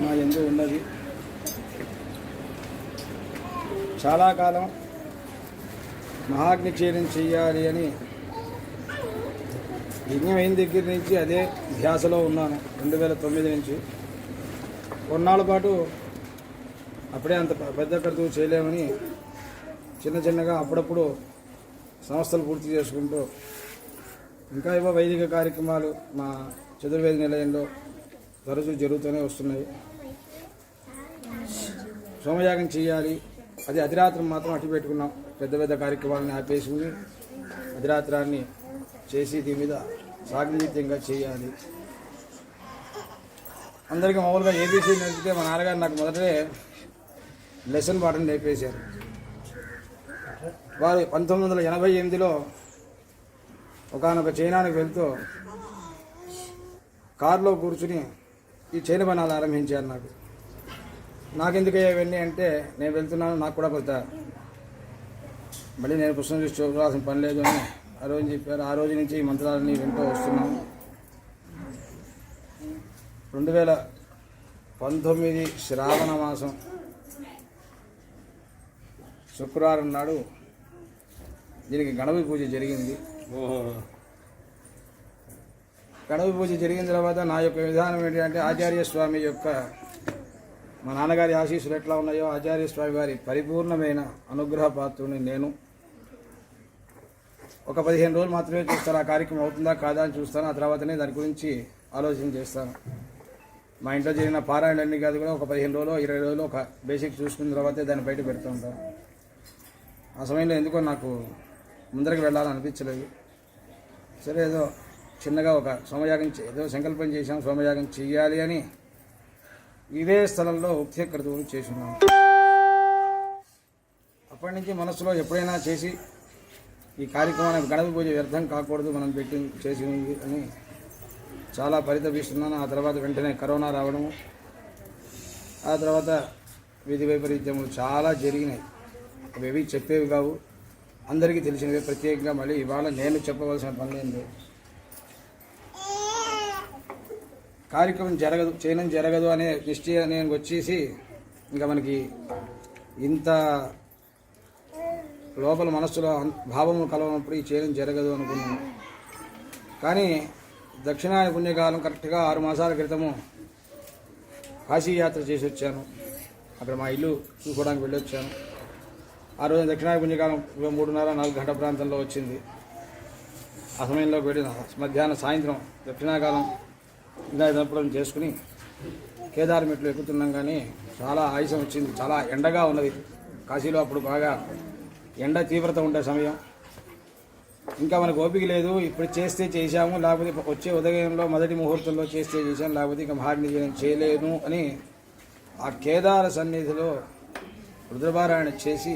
మా ఎందు ఉన్నది చాలా కాలం మహాగ్నిక్షీరం చెయ్యాలి అని యజ్ఞం అయిన దగ్గర నుంచి అదే ధ్యాసలో ఉన్నాను రెండు వేల తొమ్మిది నుంచి. కొన్నాళ్ళ పాటు అప్పుడే అంత పెద్ద ఖర్చు చేయలేమని చిన్న చిన్నగా అప్పుడప్పుడు సంస్థలు పూర్తి చేసుకుంటూ ఇంకా ఏవో వైదిక కార్యక్రమాలు మా చతుర్వేది నిలయంలో తరచూ జరుగుతూనే వస్తున్నాయి. సోమయాగం చేయాలి. అది అధిరాత్రం మాత్రం అటు పెట్టుకున్నాం. పెద్ద పెద్ద కార్యక్రమాలను ఆపేసుకుని అధిరాత్రాన్ని చేసి దీని మీద సాగనీత్యంగా చేయాలి. అందరికీ మామూలుగా ఏబీసీ నేర్పితే మా నాన్నగారు నాకు మొదటే లెసన్ పాఠం నేర్పేశారు. వారు పంతొమ్మిది వందల ఎనభై ఎనిమిదిలో ఒకనొక చైనానికి వెళ్తూ కారులో కూర్చుని ఈ చైన పనాలు ఆరంభించారు నాకు. నాకెందుకయ్యా ఇవన్నీ అంటే నేను వెళ్తున్నాను నాకు కూడా కొంత మళ్ళీ నేను పుస్తకం చూసి చూడాల్సిన పని లేదు అని ఆ రోజు చెప్పారు. ఆ రోజు నుంచి ఈ మంత్రాలన్నీ వింటూ వస్తున్నాము రెండు వేల పంతొమ్మిది శ్రావణ మాసం శుక్రవారం నాడు దీనికి గణపతి పూజ జరిగింది. గణపతి పూజ జరిగిన తర్వాత నా యొక్క విధానం ఏంటంటే ఆచార్య స్వామి యొక్క మా నాన్నగారి ఆశీస్సులు ఎట్లా ఉన్నాయో ఆచార్య స్వామి వారి పరిపూర్ణమైన అనుగ్రహ పాత్రుని నేను. ఒక పదిహేను రోజులు మాత్రమే చూస్తాను ఆ కార్యక్రమం అవుతుందా కాదా అని చూస్తాను ఆ తర్వాతనే దాని గురించి ఆలోచన చేస్తాను. మా ఇంట్లో జరిగిన పారాయణలన్నీ కాదు కూడా ఒక పదిహేను రోజులు ఇరవై రోజులు ఒక బేసిక్ చూసుకున్న తర్వాతే దాన్ని బయట పెడుతూ ఉంటాను. ఆ సమయంలో ఎందుకో నాకు ముందరికి వెళ్ళాలని అనిపించలేదు. సరే ఏదో చిన్నగా ఒక సోమయాగం ఏదో సంకల్పం చేశాం సోమయాగం చెయ్యాలి అని ఇదే స్థలంలో ఉక్త్యక్రతువులు చేసినాను అప్పటి నుంచి మనసులో ఎప్పుడైనా చేసి ఈ కార్యక్రమానికి గణపతి పూజ వ్యర్థం కాకూడదు మనం పెట్టి చేసి అని చాలా పరితపిస్తున్నాను. ఆ తర్వాత వెంటనే కరోనా రావడము ఆ తర్వాత విధి వైపరీత్యములు చాలా జరిగినాయి. అవి చెప్పేవి కావు. అందరికీ తెలిసినవి. ప్రత్యేకంగా మళ్ళీ ఇవాళ నేను చెప్పవలసిన పని లేదు కార్యక్రమం జరగదు చేయడం జరగదు అనే నిశ్చయానికి వచ్చేసి ఇంకా మనకి ఇంత లోపల మనస్సులో భావము కలవనప్పుడు ఈ చేయడం జరగదు అనుకున్నాను కానీ దక్షిణాయన పుణ్యకాలం కరెక్ట్గా ఆరు మాసాల క్రితము కాశీ యాత్ర చేసి వచ్చాను. అక్కడ మా ఇల్లు చూసుకోవడానికి వెళ్ళి వచ్చాను. ఆ రోజు దక్షిణాయన పుణ్యకాలం మూడున్నర నాలుగు గంటల ప్రాంతంలో వచ్చింది. ఆ సమయంలో వెళ్ళిన మధ్యాహ్నం సాయంత్రం దక్షిణాకాలం ఇందాపురం చేసుకుని కేదార్ మెట్లు ఎక్కుతున్నాం కానీ చాలా ఆయుసం వచ్చింది. చాలా ఎండగా ఉన్నది. కాశీలో అప్పుడు బాగా ఎండ తీవ్రత ఉండే సమయం. ఇంకా మనకు ఓపిక లేదు. ఇప్పుడు చేస్తే చేశాము. లేకపోతే వచ్చే ఉదయంలో మొదటి ముహూర్తంలో చేస్తే చేశాము లేకపోతే ఇంకా మహాగ్నిజనం చేయలేను అని ఆ కేదార సన్నిధిలో రుద్రపారాయణ చేసి